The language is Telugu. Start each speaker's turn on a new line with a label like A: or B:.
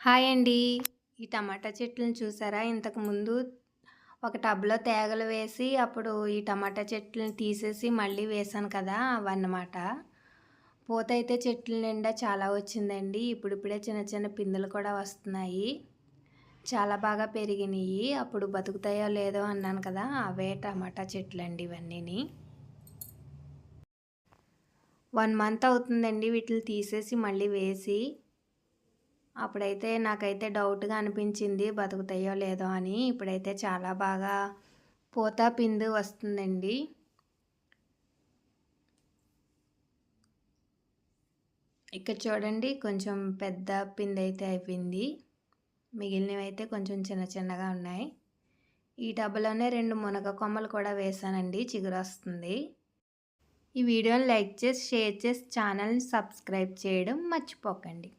A: హాయ్ అండి. ఈ టమాటా చెట్లను చూసారా? ఇంతకుముందు ఒక టబ్లో తేగలు వేసి అప్పుడు ఈ టమాటా చెట్లను తీసేసి మళ్ళీ వేసాను కదా అవన్నమాట. పూత అయితే చెట్ల నిండా చాలా వచ్చిందండి. ఇప్పుడిప్పుడే చిన్న చిన్న పిందులు కూడా వస్తున్నాయి. చాలా బాగా పెరిగినాయి. అప్పుడు బతుకుతాయో లేదో అన్నాను కదా అవే టమాటా చెట్లు అండి ఇవన్నీని. వన్ మంత్ అవుతుందండి వీటిని తీసేసి మళ్ళీ వేసి. అప్పుడైతే నాకైతే డౌట్గా అనిపించింది బతుకుతాయో లేదో అని. ఇప్పుడైతే చాలా బాగా పూత పిందు వస్తుందండి. ఇక్కడ చూడండి కొంచెం పెద్ద పిండి అయితే అయిపోయింది. మిగిలినవి అయితే కొంచెం చిన్న చిన్నగా ఉన్నాయి. ఈ టబ్బలోనే రెండు మునగ కొమ్మలు కూడా వేసానండి చిగురు వస్తుంది. ఈ వీడియోని లైక్ చేసి షేర్ చేసి ఛానల్ని సబ్స్క్రైబ్ చేయడం మర్చిపోకండి.